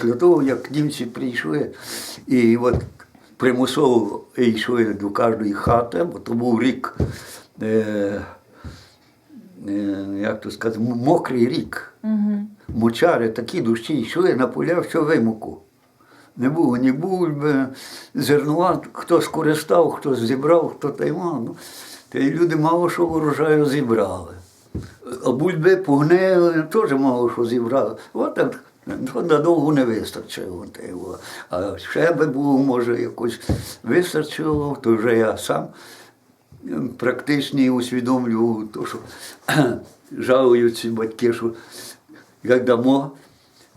після того, як німці прийшли, і от примусово йшли до кожної хати, бо то був рік, е, е, як то сказати, мокрий рік. Мочари такі дощі йшли на поля, все вимоку. Не було ні бульби, зернова, хто скористав, хто зібрав, хто таймав. Ну, та й люди мало що урожаю зібрали. А бульби погнили, теж мало що зібрали. От так ну, надовго не вистачило. Та. А ще би було, може, якось вистачило, то вже я сам ем, практичний усвідомлював, то, що жалують ці батьки, що як дамо,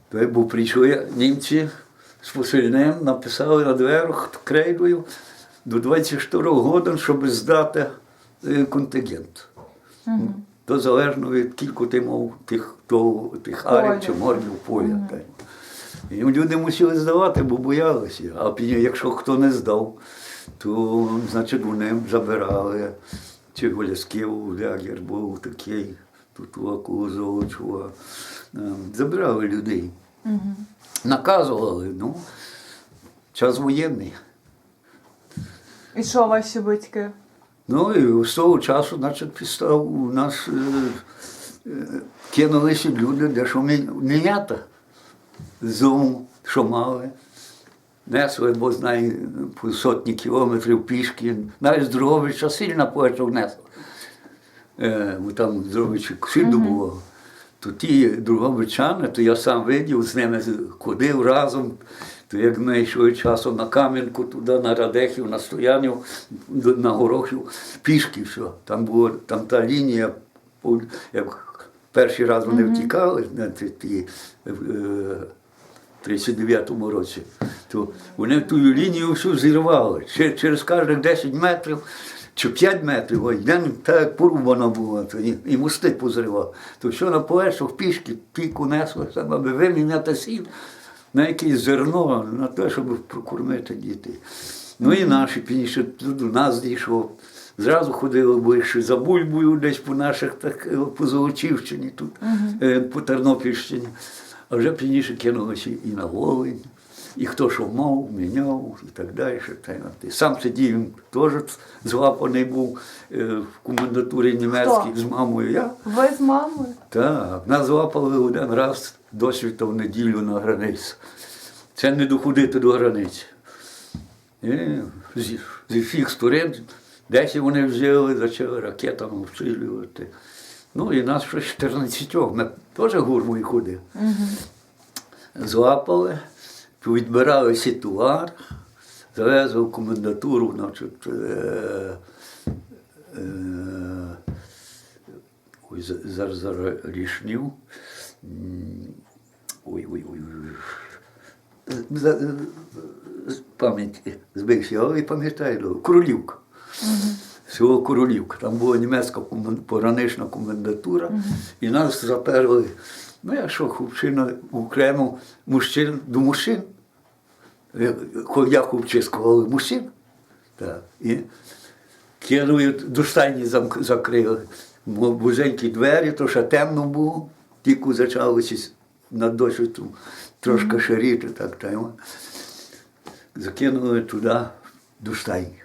то бо прийшли німці з посильним, написали на дверях крейдою до 24 годин, щоб здати е, контингент. То залежно від кілько ти мав тих, то, тих арів чи мордів поля. І люди мусили здавати, бо боялися. А якщо хто не здав, то значить вони забирали. Чи Голясків лягер був такий, тут около Золочева. Е, Забирали людей. Наказували, ну, час воєнний. І що ваші батьки? Ну і з того часу, значить, підстав у нас е, е, кинулися люди, де що мі- мінята з дому, що мали. Несли, бо знає, по сотні кілометрів пішки. Навіть з Дрогобича сильно поетів несли. Е, бо там з Дрогобича сильно було. То ті другобичани, то я сам видів, з ними ходив разом. То як ми йшли часом на Кам'янку, туди, на Радехів, на Стоянів, на Горохів, пішки все. Там була там та лінія, як перший раз вони втікали, на е, в 39-му році, то вони ту лінію всю зірвали. Через кожних 10 метрів чи 5 метрів, ой, йдемо так як порубана була, то і, і мости позривав. То що на поверхах пішки несли, саме, аби виміняти сіль на якесь зерно, на те, щоб прокормити дітей. Ну і наші пізніше до нас дійшов. Зразу ходили ближче за бульбою десь по наших, так, по Золочівщині, тут, е, по Тернопільщині. А вже пізніше кинулися і на Волинь, і хто що мав, міняв і так далі. Сам сидів, він теж злапаний був е, в комендатурі німецькій з мамою. Я Ви з мамою? так, нас злапали один раз досвіта в неділю на границю. Це не доходити до границі. І зі, зі всіх сторон, десь вони взяли, почали ракетами обстрілювати. Ну і нас щось 14, ми теж гурмою ходили. Злапали, відбирали всі товар, завезли в комендатуру, значить, е, е, Ой, за- зараз зараз рішнів. Ой, ой, ой. ой. За- з Пам'ять збився, але пам'ятаю, Королівка. Село Королівка. Там була німецька поранична комендатура, і нас заперли. Ну, я що, хлопчина окремо мужчин до мужчин. Я хлопчисько, але мужчин. Так. І кинули, до стайні закрили. Бо Вузенькі двері, то ще темно було, тільки почалося на досвіду трошки ширіти, так та закинули туди до стайні.